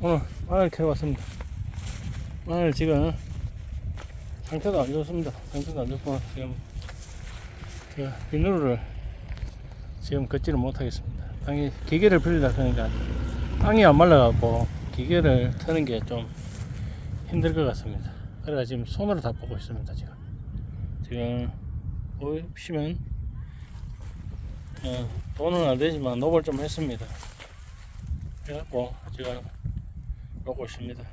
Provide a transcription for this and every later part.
오늘 마늘 캐러 왔습니다. 마늘 지금 상태도 안 좋습니다. 상태도 안 좋고 지금 제가 비누를 지금 걷지를 못하겠습니다. 땅이 기계를 빌리다 보니까 땅이 안 말라갖고 기계를 트는 게 좀 힘들 것 같습니다. 그래가 지금 손으로 다 보고 있습니다. 지금 지금 보시면 어, 돈은 안 되지만 노벌 좀 했습니다. 그래갖고 제가 보고 있습니다.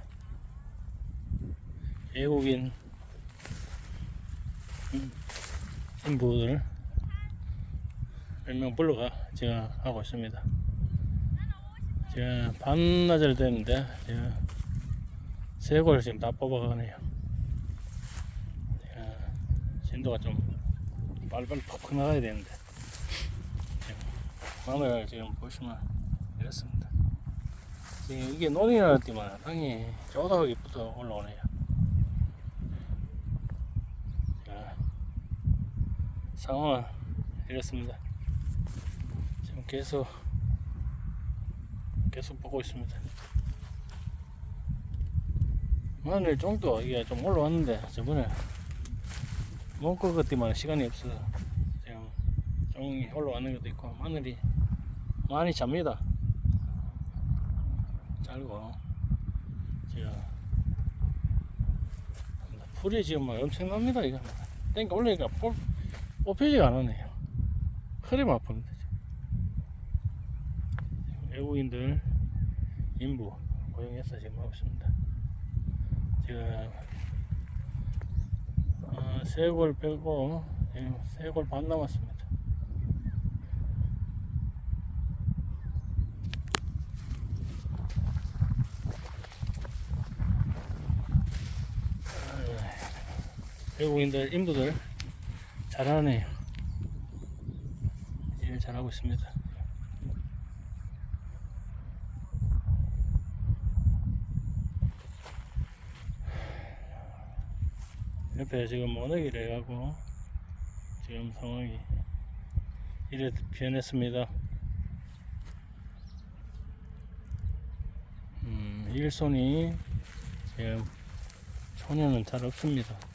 외국인 음, 인부들 몇 명 불러가 제가 하고 있습니다. 제가 반나절 됐는데 제가 세골 지금 다 뽑아가네요. 진도가 좀 빨리빨리 퍽퍽 나가야 되는데 마늘 지금 보시면 이렇습니다. 지금 이게 논이라 때만 땅이 쪼다하게부터 올라오네요. 자, 상황은 이렇습니다. 지금 계속 계속 보고 있습니다. 마늘 정도 이게 좀 올라왔는데 저번에 먹을 것 때문에 시간이 없어서 지금 종이 올라왔는 것도 있고 마늘이 많이 잡니다. 잘고. 제가 풀이 지금 막 엄청납니다 이거. 땡겨 올리니까 뽑, 뽑히지가 허리만 아픕니다 지금. 외국인들 인부 고용해서 지금 하고 있습니다. 제가 어, 세골 빼고 지금 세골 반 남았습니다 외국인들 인부들 잘하네요. 일 잘하고 있습니다. 옆에 지금 모내기를 해가고 지금 상황이 이래 변했습니다. 음, 일손이 지금 초년은 잘 없습니다.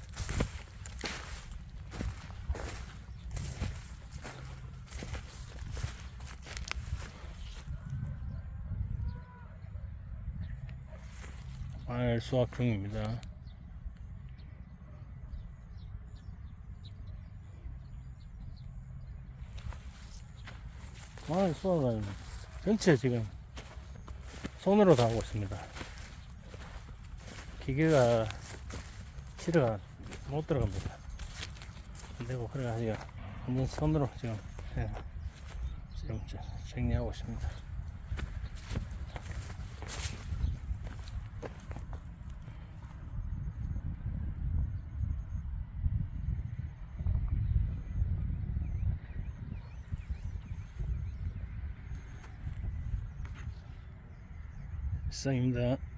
마늘 수확 중입니다. 마늘 수확은 전체 지금 손으로 다 하고 있습니다. 기계가 치료가 못 들어갑니다. 안 되고 그래가지고 완전 손으로 지금 예, 지금 정리하고 있습니다. 이상입니다.